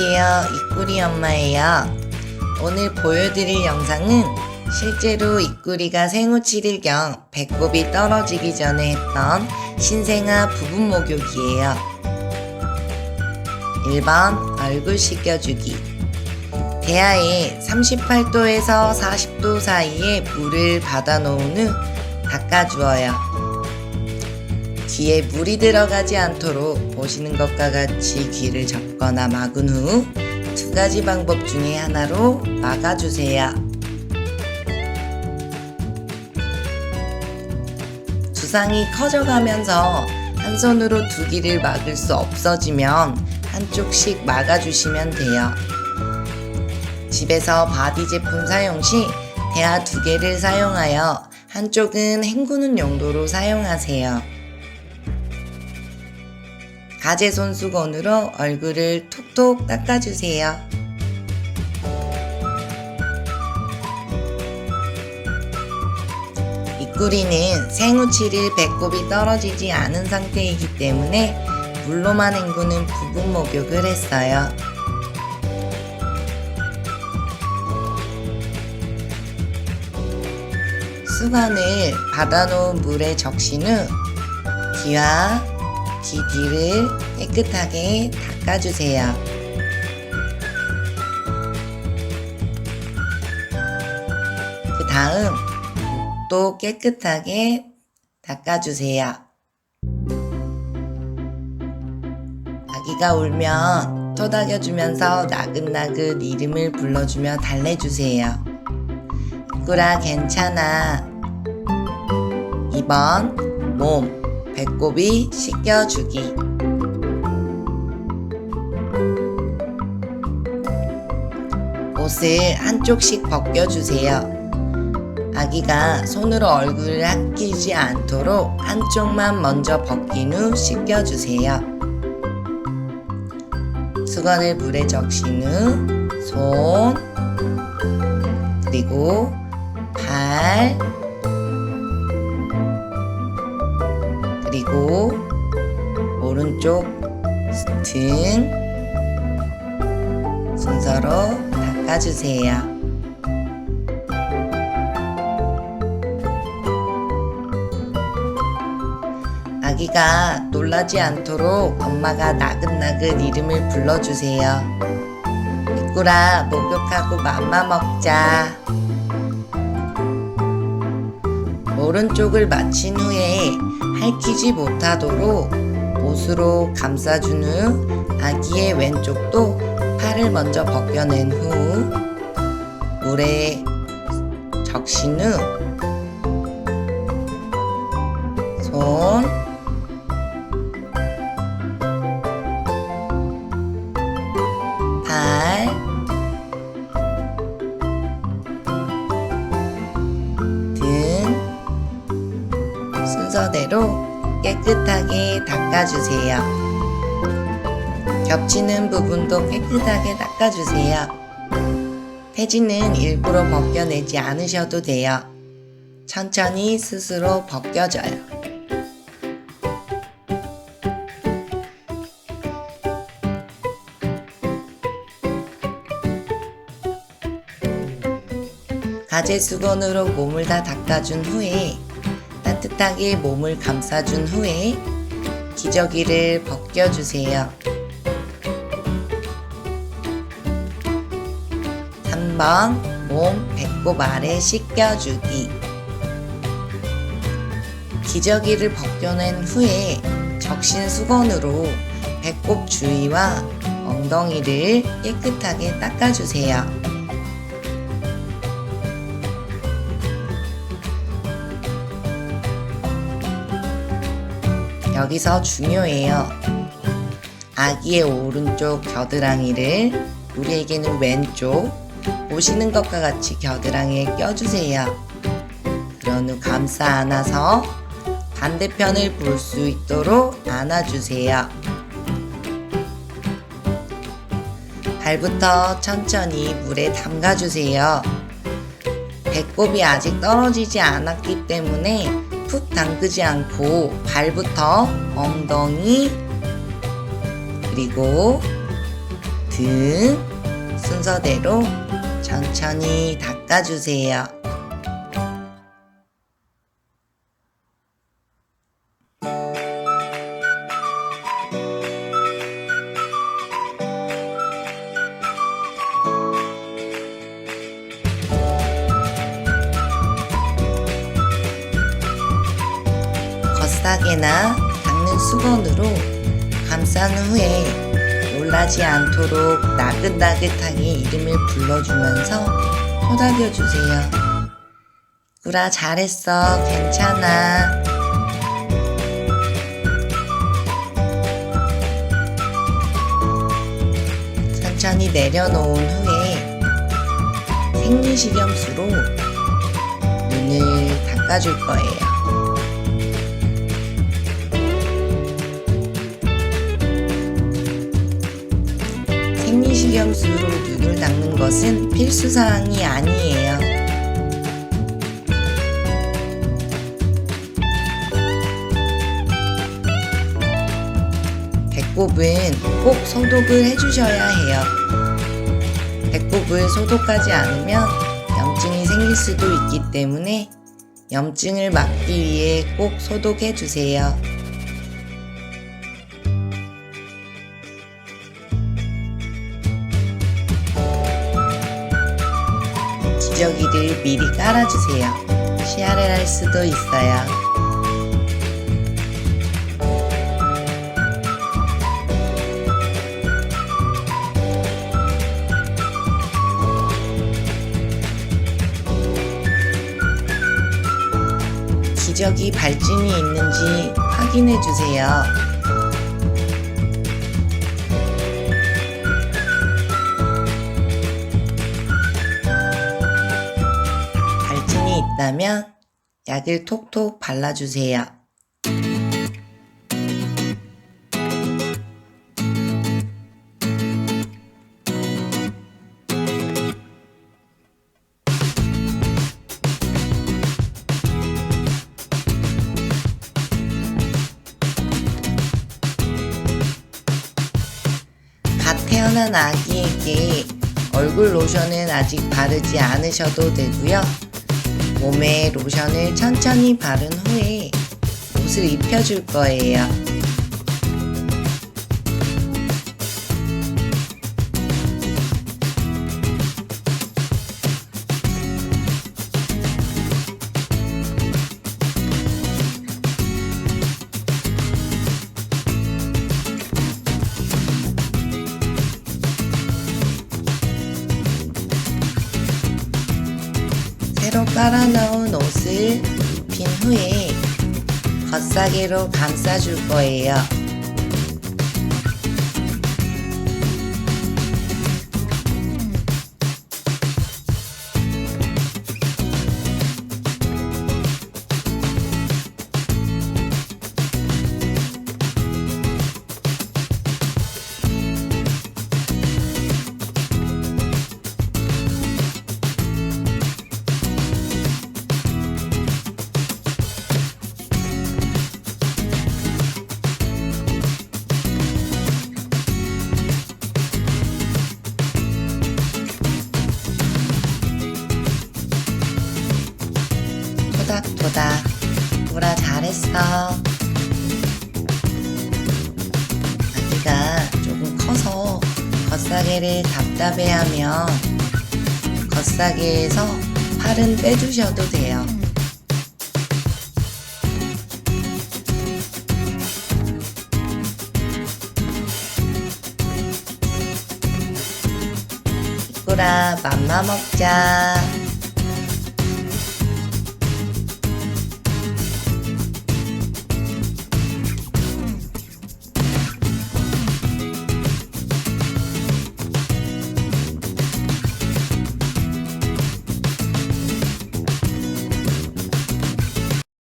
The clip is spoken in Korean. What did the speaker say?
입구리 엄마예요. 오늘 보여드릴 영상은 실제로 입구리가 생후 7일 경 배꼽이 떨어지기 전에 했던 신생아 부분 목욕이에요. 1번 얼굴 씻겨주기 대야에 38도에서 40도 사이에 물을 받아 놓은 후 닦아주어요. 귀에 물이 들어가지 않도록 보시는 것과 같이 귀를 접거나 막은 후 두 가지 방법 중에 하나로 막아주세요. 두상이 커져가면서 한 손으로 두 귀를 막을 수 없어지면 한쪽씩 막아주시면 돼요. 집에서 바디 제품 사용 시 대하 두 개를 사용하여 한쪽은 헹구는 용도로 사용하세요. 가재 손수건으로 얼굴을 톡톡 닦아주세요. 입구리는 생후 7일 배꼽이 떨어지지 않은 상태이기 때문에 물로만 헹구는 부분 목욕을 했어요. 수건을 받아놓은 물에 적신 후 귀와 귀 뒤를 깨끗하게 닦아주세요. 그 다음 또 깨끗하게 닦아주세요. 아기가 울면 토닥여주면서 나긋나긋 이름을 불러주며 달래주세요. 꾸라 괜찮아. 2번 몸 배꼽이 씻겨주기 옷을 한쪽씩 벗겨주세요. 아기가 손으로 얼굴을 핫끼지 않도록 한쪽만 먼저 벗긴 후 씻겨주세요. 수건을 물에 적신 후 손, 그리고 발, 그리고 오른쪽 등 순서로 닦아주세요. 아기가 놀라지 않도록 엄마가 나긋나긋 이름을 불러주세요. 이꾸라 목욕하고 맘마 먹자. 오른쪽을 마친 후에 핥히지 못하도록 옷으로 감싸준 후 아기의 왼쪽도 팔을 먼저 벗겨낸 후 물에 적신 후 손, 깨끗하게 닦아주세요. 겹치는 부분도 깨끗하게 닦아주세요. 태지는 일부러 벗겨내지 않으셔도 돼요. 천천히 스스로 벗겨져요. 가재 수건으로 몸을 다 닦아준 후에 따뜻하게 몸을 감싸준 후에 기저귀를 벗겨주세요. 3번 몸 배꼽 아래 씻겨주기 기저귀를 벗겨낸 후에 적신 수건으로 배꼽 주위와 엉덩이를 깨끗하게 닦아주세요. 여기서 중요해요. 아기의 오른쪽 겨드랑이를 우리에게는 왼쪽 보시는 것과 같이 겨드랑이에 껴주세요. 그런 후 감싸 안아서 반대편을 볼 수 있도록 안아주세요. 발부터 천천히 물에 담가주세요. 배꼽이 아직 떨어지지 않았기 때문에 푹 담그지 않고 발부터 엉덩이 그리고 등 순서대로 천천히 닦아주세요. 겉싸개나 닦는 수건으로 감싼 후에 놀라지 않도록 나긋나긋하게 이름을 불러주면서 토닥여주세요. 꾸라 잘했어. 괜찮아. 천천히 내려놓은 후에 생리식염수로 눈을 닦아줄 거예요. 생리식염수로 눈을 닦는 것은 필수사항이 아니에요. 배꼽은 꼭 소독을 해주셔야 해요. 배꼽을 소독하지 않으면 염증이 생길 수도 있기 때문에 염증을 막기 위해 꼭 소독해 주세요. 기저귀를 미리 깔아주세요. 시야를 할 수도 있어요. 기저귀 발진이 있는지 확인해 주세요. 있다면 약을 톡톡 발라주세요. 갓 태어난 아기에게 얼굴 로션은 아직 바르지 않으셔도 되고요. 몸에 로션을 천천히 바른 후에 옷을 입혀줄 거예요. 새로 깔아놓은 옷을 입힌 후에 겉사개로 감싸줄 거예요. 잘했어 아기가 조금 커서 겉사개를 답답해하면 겉사개에서 팔은 빼주셔도 돼요. 이꾸라 맘마 먹자